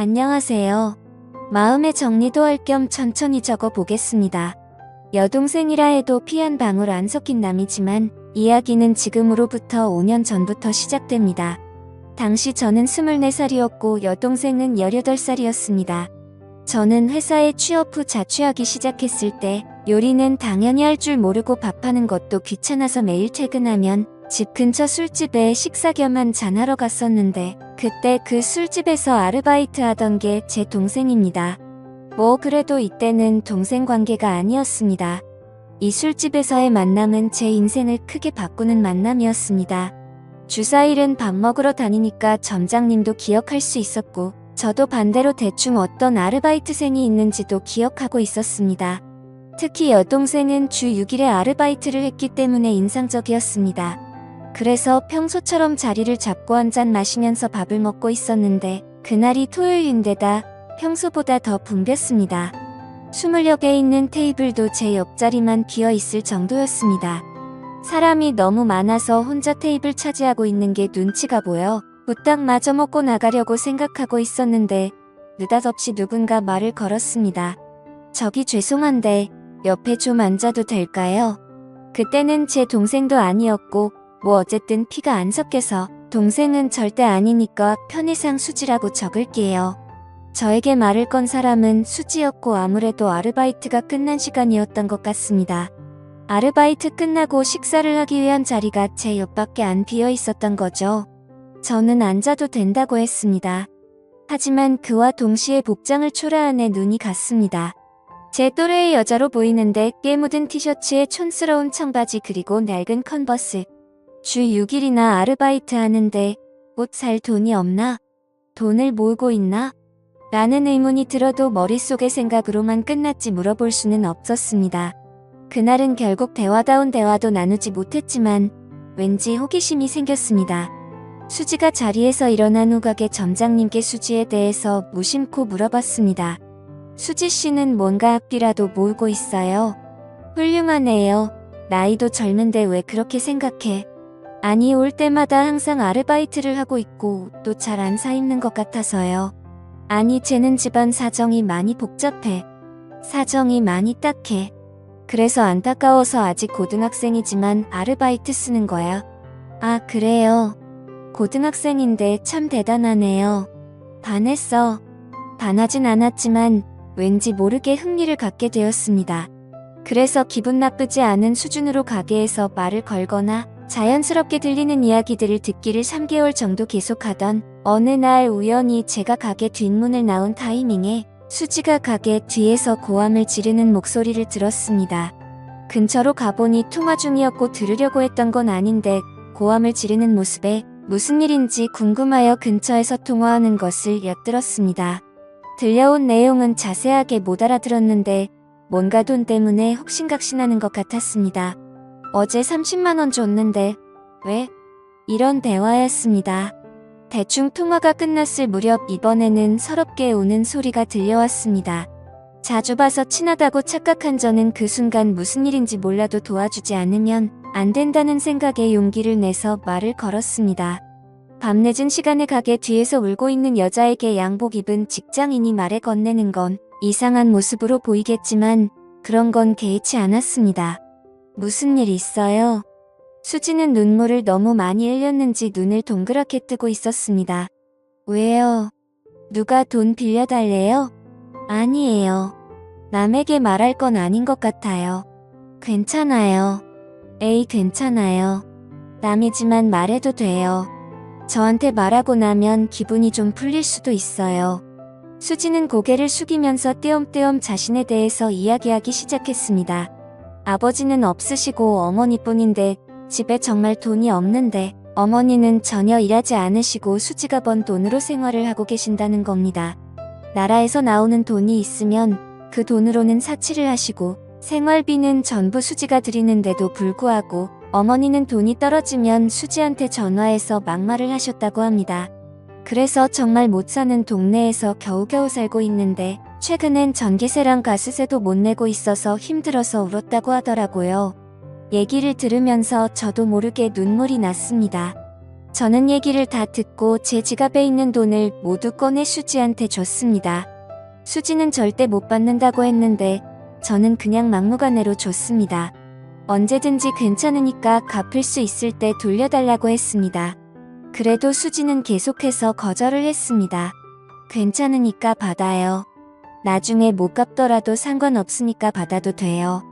안녕하세요. 마음의 정리도 할 겸 천천히 적어 보겠습니다. 여동생이라 해도 피 한 방울 안 섞인 남이지만 이야기는 지금으로부터 5년 전부터 시작됩니다. 당시 저는 24살이었고 여동생은 18살이었습니다. 저는 회사에 취업 후 자취하기 시작했을 때 요리는 당연히 할 줄 모르고 밥하는 것도 귀찮아서 매일 퇴근하면 집 근처 술집에 식사 겸 한 잔하러 갔었는데 그때 그 술집에서 아르바이트 하던 게 제 동생입니다. 뭐 그래도 이때는 동생 관계가 아니었습니다. 이 술집에서의 만남은 제 인생을 크게 바꾸는 만남이었습니다. 주사일은 밥 먹으러 다니니까 점장님도 기억할 수 있었고 저도 반대로 대충 어떤 아르바이트생이 있는지도 기억하고 있었습니다. 특히 여동생은 주 6일에 아르바이트를 했기 때문에 인상적이었습니다. 그래서 평소처럼 자리를 잡고 한 잔 마시면서 밥을 먹고 있었는데 그날이 토요일인데다 평소보다 더 붐볐습니다. 20여 개 있는 테이블도 제 옆자리만 비어 있을 정도였습니다. 사람이 너무 많아서 혼자 테이블 차지하고 있는 게 눈치가 보여 부탁 마저 먹고 나가려고 생각하고 있었는데 느닷없이 누군가 말을 걸었습니다. 저기 죄송한데 옆에 좀 앉아도 될까요? 그때는 제 동생도 아니었고 뭐 어쨌든 피가 안 섞여서 동생은 절대 아니니까 편의상 수지라고 적을게요. 저에게 말을 건 사람은 수지였고 아무래도 아르바이트가 끝난 시간이었던 것 같습니다. 아르바이트 끝나고 식사를 하기 위한 자리가 제 옆밖에 안 비어 있었던 거죠. 저는 앉아도 된다고 했습니다. 하지만 그와 동시에 복장을 초라한 애 눈이 갔습니다. 제 또래의 여자로 보이는데 꽤 묻은 티셔츠에 촌스러운 청바지 그리고 낡은 컨버스. 주 6일이나 아르바이트 하는데 옷 살 돈이 없나? 돈을 모으고 있나? 라는 의문이 들어도 머릿속의 생각으로만 끝났지 물어볼 수는 없었습니다. 그날은 결국 대화다운 대화도 나누지 못했지만 왠지 호기심이 생겼습니다. 수지가 자리에서 일어난 후 가게 점장님께 수지에 대해서 무심코 물어봤습니다. 수지 씨는 뭔가 앞뒤라도 모으고 있어요. 훌륭하네요. 나이도 젊은데 왜 그렇게 생각해? 아니 올 때마다 항상 아르바이트를 하고 있고 또 잘 안 사 입는 것 같아서요. 아니 쟤는 집안 사정이 많이 복잡해. 사정이 많이 딱해. 그래서 안타까워서 아직 고등학생이지만 아르바이트 쓰는 거야. 아 그래요. 고등학생인데 참 대단하네요. 반했어. 반하진 않았지만 왠지 모르게 흥미를 갖게 되었습니다. 그래서 기분 나쁘지 않은 수준으로 가게에서 말을 걸거나 자연스럽게 들리는 이야기들을 듣기를 3개월 정도 계속하던 어느 날 우연히 제가 가게 뒷문을 나온 타이밍에 수지가 가게 뒤에서 고함을 지르는 목소리를 들었습니다. 근처로 가보니 통화 중이었고 들으려고 했던 건 아닌데 고함을 지르는 모습에 무슨 일인지 궁금하여 근처에서 통화하는 것을 엿들었습니다. 들려온 내용은 자세하게 못 알아들었는데 뭔가 돈 때문에 혹신각신하는 것 같았습니다. 어제 30만원 줬는데 왜? 이런 대화였습니다. 대충 통화가 끝났을 무렵 이번에는 서럽게 우는 소리가 들려왔습니다. 자주 봐서 친하다고 착각한 저는 그 순간 무슨 일인지 몰라도 도와주지 않으면 안 된다는 생각에 용기를 내서 말을 걸었습니다. 밤 늦은 시간에 가게 뒤에서 울고 있는 여자에게 양복 입은 직장인이 말에 건네는 건 이상한 모습으로 보이겠지만 그런 건 개의치 않았습니다. 무슨 일 있어요? 수지는 눈물을 너무 많이 흘렸는지 눈을 동그랗게 뜨고 있었습니다. 왜요? 누가 돈 빌려달래요? 아니에요. 남에게 말할 건 아닌 것 같아요. 괜찮아요. 에이, 괜찮아요. 남이지만 말해도 돼요. 저한테 말하고 나면 기분이 좀 풀릴 수도 있어요. 수지는 고개를 숙이면서 띄엄띄엄 자신에 대해서 이야기하기 시작했습니다. 아버지는 없으시고 어머니뿐인데 집에 정말 돈이 없는데 어머니는 전혀 일하지 않으시고 수지가 번 돈으로 생활을 하고 계신다는 겁니다. 나라에서 나오는 돈이 있으면 그 돈으로는 사치를 하시고 생활비는 전부 수지가 드리는데도 불구하고 어머니는 돈이 떨어지면 수지한테 전화해서 막말을 하셨다고 합니다. 그래서 정말 못 사는 동네에서 겨우겨우 살고 있는데 최근엔 전기세랑 가스세도 못 내고 있어서 힘들어서 울었다고 하더라고요. 얘기를 들으면서 저도 모르게 눈물이 났습니다. 저는 얘기를 다 듣고 제 지갑에 있는 돈을 모두 꺼내 수지한테 줬습니다. 수지는 절대 못 받는다고 했는데 저는 그냥 막무가내로 줬습니다. 언제든지 괜찮으니까 갚을 수 있을 때 돌려달라고 했습니다. 그래도 수지는 계속해서 거절을 했습니다. 괜찮으니까 받아요. 나중에 못 갚더라도 상관없으니까 받아도 돼요.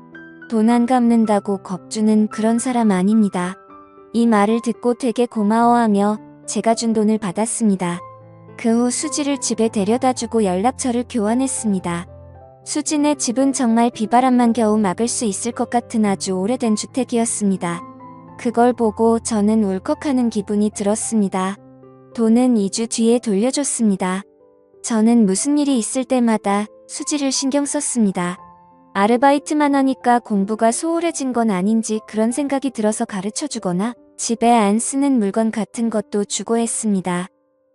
돈 안 갚는다고 겁주는 그런 사람 아닙니다. 이 말을 듣고 되게 고마워하며 제가 준 돈을 받았습니다. 그 후 수지를 집에 데려다 주고 연락처를 교환했습니다. 수진의 집은 정말 비바람만 겨우 막을 수 있을 것 같은 아주 오래된 주택이었습니다. 그걸 보고 저는 울컥하는 기분이 들었습니다. 돈은 2주 뒤에 돌려줬습니다. 저는 무슨 일이 있을 때마다 수지를 신경 썼습니다. 아르바이트만 하니까 공부가 소홀해진 건 아닌지 그런 생각이 들어서 가르쳐 주거나 집에 안 쓰는 물건 같은 것도 주고 했습니다.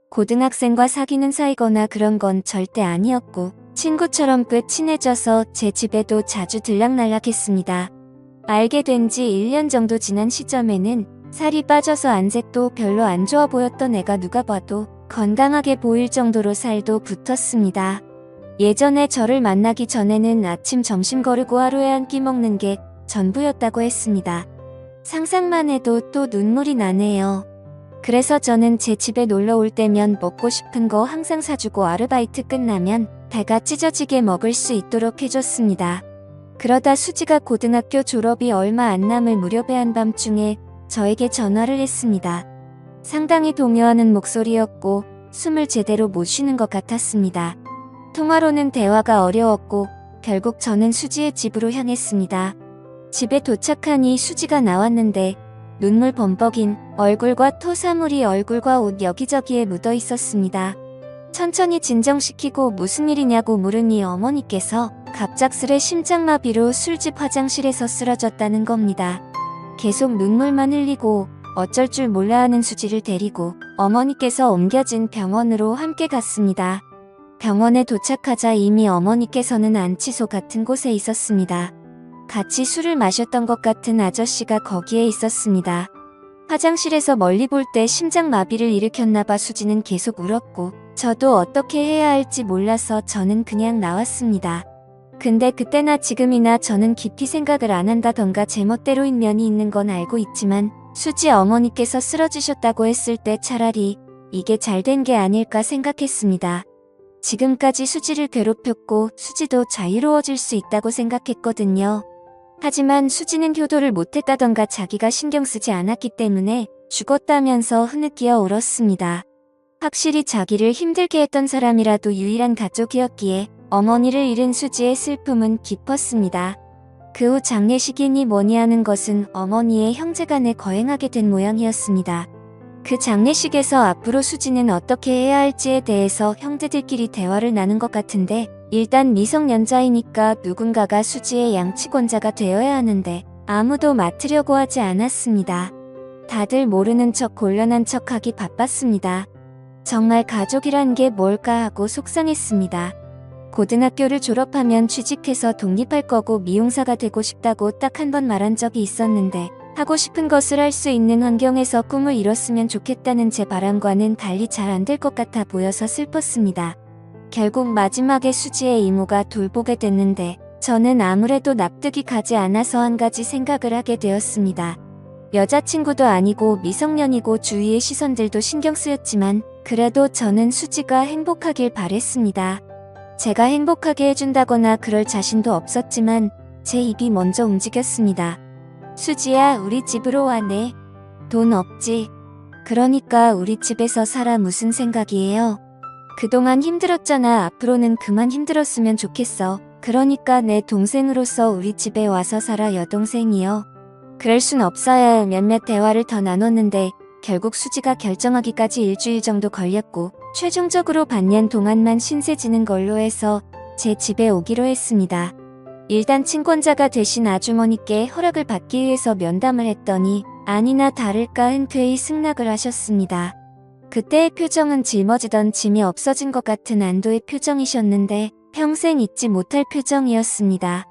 고등학생과 사귀는 사이거나 그런 건 절대 아니었고 친구처럼 꽤 친해져서 제 집에도 자주 들락날락했습니다. 알게 된 지 1년 정도 지난 시점에는 살이 빠져서 안색도 별로 안 좋아 보였던 애가 누가 봐도 건강하게 보일 정도로 살도 붙었습니다. 예전에 저를 만나기 전에는 아침 점심 거르고 하루에 한 끼 먹는 게 전부였다고 했습니다. 상상만 해도 또 눈물이 나네요. 그래서 저는 제 집에 놀러 올 때면 먹고 싶은 거 항상 사주고 아르바이트 끝나면 배가 찢어지게 먹을 수 있도록 해줬습니다. 그러다 수지가 고등학교 졸업이 얼마 안 남을 무렵의 한밤중에 저에게 전화를 했습니다. 상당히 동요하는 목소리였고 숨을 제대로 못 쉬는 것 같았습니다. 통화로는 대화가 어려웠고 결국 저는 수지의 집으로 향했습니다. 집에 도착하니 수지가 나왔는데 눈물 범벅인 얼굴과 토사물이 얼굴과 옷 여기저기에 묻어 있었습니다. 천천히 진정시키고 무슨 일이냐고 물으니 어머니께서 갑작스레 심장마비로 술집 화장실에서 쓰러졌다는 겁니다. 계속 눈물만 흘리고 어쩔 줄 몰라 하는 수지를 데리고 어머니께서 옮겨진 병원으로 함께 갔습니다. 병원에 도착하자 이미 어머니께서는 안치소 같은 곳에 있었습니다. 같이 술을 마셨던 것 같은 아저씨가 거기에 있었습니다. 화장실에서 멀리 볼 때 심장마비를 일으켰나봐 수지는 계속 울었고 저도 어떻게 해야 할지 몰라서 저는 그냥 나왔습니다. 근데 그때나 지금이나 저는 깊이 생각을 안 한다던가 제멋대로인 면이 있는 건 알고 있지만 수지 어머니께서 쓰러지셨다고 했을 때 차라리 이게 잘 된 게 아닐까 생각했습니다. 지금까지 수지를 괴롭혔고 수지도 자유로워질 수 있다고 생각했거든요. 하지만 수지는 효도를 못했다던가 자기가 신경 쓰지 않았기 때문에 죽었다면서 흐느끼어 울었습니다. 확실히 자기를 힘들게 했던 사람이라도 유일한 가족이었기에 어머니를 잃은 수지의 슬픔은 깊었습니다. 그 후 장례식이니 뭐니 하는 것은 어머니의 형제간에 거행하게 된 모양이었습니다. 그 장례식에서 앞으로 수지는 어떻게 해야 할지에 대해서 형제들끼리 대화를 나눈 것 같은데 일단 미성년자이니까 누군가가 수지의 양치권자가 되어야 하는데 아무도 맡으려고 하지 않았습니다. 다들 모르는 척 곤란한 척하기 바빴습니다. 정말 가족이란 게 뭘까 하고 속상했습니다. 고등학교를 졸업하면 취직해서 독립할 거고 미용사가 되고 싶다고 딱 한 번 말한 적이 있었는데 하고 싶은 것을 할 수 있는 환경에서 꿈을 이뤘으면 좋겠다는 제 바람과는 달리 잘 안 될 것 같아 보여서 슬펐습니다. 결국 마지막에 수지의 이모가 돌보게 됐는데 저는 아무래도 납득이 가지 않아서 한 가지 생각을 하게 되었습니다. 여자친구도 아니고 미성년이고 주위의 시선들도 신경 쓰였지만 그래도 저는 수지가 행복하길 바랬습니다. 제가 행복하게 해준다거나 그럴 자신도 없었지만 제 입이 먼저 움직였습니다. 수지야, 우리 집으로 와네. 돈 없지. 그러니까 우리 집에서 살아 무슨 생각이에요? 그동안 힘들었잖아. 앞으로는 그만 힘들었으면 좋겠어. 그러니까 내 동생으로서 우리 집에 와서 살아 여동생이요. 그럴 순 없어요. 몇몇 대화를 더 나눴는데 결국 수지가 결정하기까지 일주일 정도 걸렸고 최종적으로 반년 동안만 신세 지는 걸로 해서 제 집에 오기로 했습니다. 일단 친권자가 되신 아주머니께 허락을 받기 위해서 면담을 했더니 아니나 다를까 흔쾌히 승낙을 하셨습니다. 그때의 표정은 짊어지던 짐이 없어진 것 같은 안도의 표정이셨는데 평생 잊지 못할 표정이었습니다.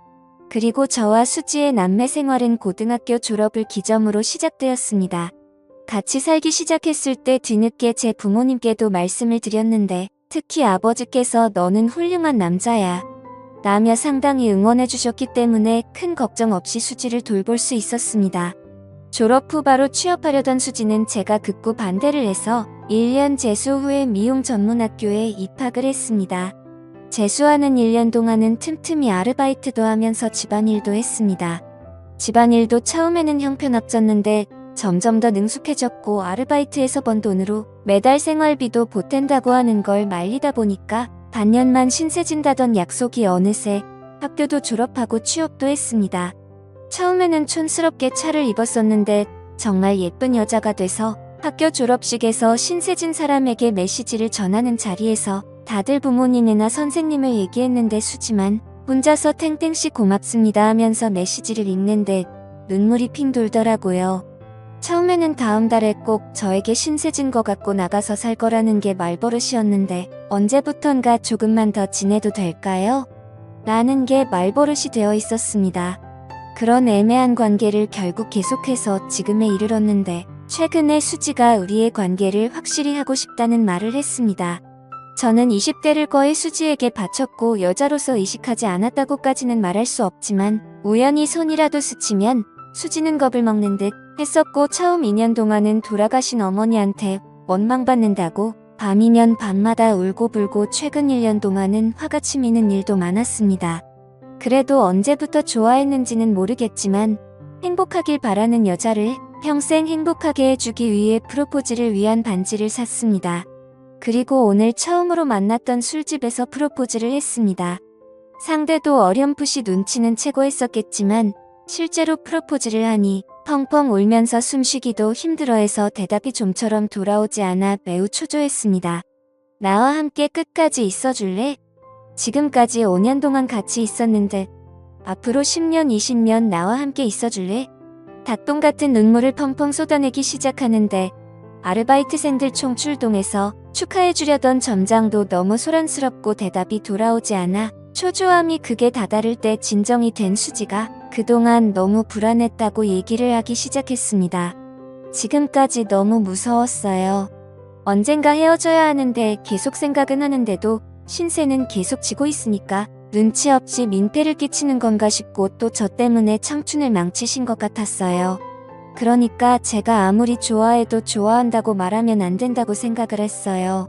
그리고 저와 수지의 남매 생활은 고등학교 졸업을 기점으로 시작되었습니다. 같이 살기 시작했을 때 뒤늦게 제 부모님께도 말씀을 드렸는데 특히 아버지께서 너는 훌륭한 남자야. 라며 상당히 응원해 주셨기 때문에 큰 걱정 없이 수지를 돌볼 수 있었습니다. 졸업 후 바로 취업하려던 수지는 제가 극구 반대를 해서 1년 재수 후에 미용 전문학교에 입학을 했습니다. 재수하는 1년 동안은 틈틈이 아르바이트도 하면서 집안일도 했습니다. 집안일도 처음에는 형편없었는데 점점 더 능숙해졌고 아르바이트에서 번 돈으로 매달 생활비도 보탠다고 하는 걸 말리다 보니까 반년만 신세 진다던 약속이 어느새 학교도 졸업하고 취업도 했습니다. 처음에는 촌스럽게 차를 입었었는데 정말 예쁜 여자가 돼서 학교 졸업식에서 신세진 사람에게 메시지를 전하는 자리에서 다들 부모님이나 선생님을 얘기했는데 수지만 혼자서 탱탱씨 고맙습니다 하면서 메시지를 읽는데 눈물이 핑 돌더라고요. 처음에는 다음 달에 꼭 저에게 신세진 거 갖고 나가서 살 거라는 게 말버릇이었는데 언제부턴가 조금만 더 지내도 될까요? 라는 게 말버릇이 되어 있었습니다. 그런 애매한 관계를 결국 계속해서 지금에 이르렀는데 최근에 수지가 우리의 관계를 확실히 하고 싶다는 말을 했습니다. 저는 20대를 거의 수지에게 바쳤고 여자로서 의식하지 않았다고까지는 말할 수 없지만 우연히 손이라도 스치면 수지는 겁을 먹는 듯 했었고 처음 2년 동안은 돌아가신 어머니한테 원망받는다고 밤이면 밤마다 울고불고 최근 1년 동안은 화가 치미는 일도 많았습니다. 그래도 언제부터 좋아했는지는 모르겠지만 행복하길 바라는 여자를 평생 행복하게 해주기 위해 프로포즈를 위한 반지를 샀습니다. 그리고 오늘 처음으로 만났던 술집에서 프로포즈를 했습니다. 상대도 어렴풋이 눈치는 채고 했었겠지만 실제로 프로포즈를 하니 펑펑 울면서 숨쉬기도 힘들어해서 대답이 좀처럼 돌아오지 않아 매우 초조했습니다. 나와 함께 끝까지 있어줄래? 지금까지 5년 동안 같이 있었는데 앞으로 10년, 20년 나와 함께 있어줄래? 닭똥 같은 눈물을 펑펑 쏟아내기 시작하는데 아르바이트생들 총 출동해서 축하해주려던 점장도 너무 소란스럽고 대답이 돌아오지 않아 초조함이 극에 다다를 때 진정이 된 수지가 그동안 너무 불안했다고 얘기를 하기 시작했습니다. 지금까지 너무 무서웠어요. 언젠가 헤어져야 하는데 계속 생각은 하는데도 신세는 계속 지고 있으니까 눈치 없이 민폐를 끼치는 건가 싶고 또 저 때문에 청춘을 망치신 것 같았어요. 그러니까 제가 아무리 좋아해도 좋아한다고 말하면 안 된다고 생각을 했어요.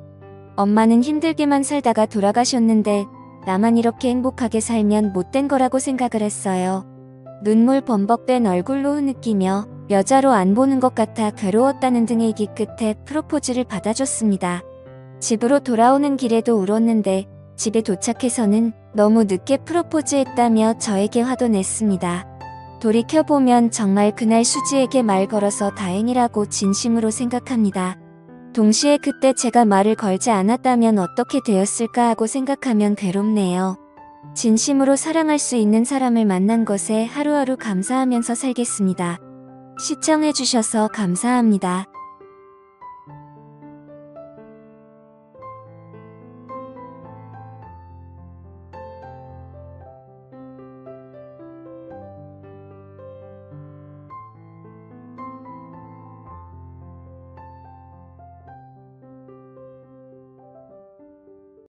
엄마는 힘들게만 살다가 돌아가셨는데 나만 이렇게 행복하게 살면 못된 거라고 생각을 했어요. 눈물 범벅된 얼굴로 흐느끼며 여자로 안 보는 것 같아 괴로웠다는 등의 얘기 끝에 프로포즈를 받아줬습니다. 집으로 돌아오는 길에도 울었는데 집에 도착해서는 너무 늦게 프로포즈했다며 저에게 화도 냈습니다. 돌이켜보면 정말 그날 수지에게 말 걸어서 다행이라고 진심으로 생각합니다. 동시에 그때 제가 말을 걸지 않았다면 어떻게 되었을까 하고 생각하면 괴롭네요. 진심으로 사랑할 수 있는 사람을 만난 것에 하루하루 감사하면서 살겠습니다. 시청해주셔서 감사합니다.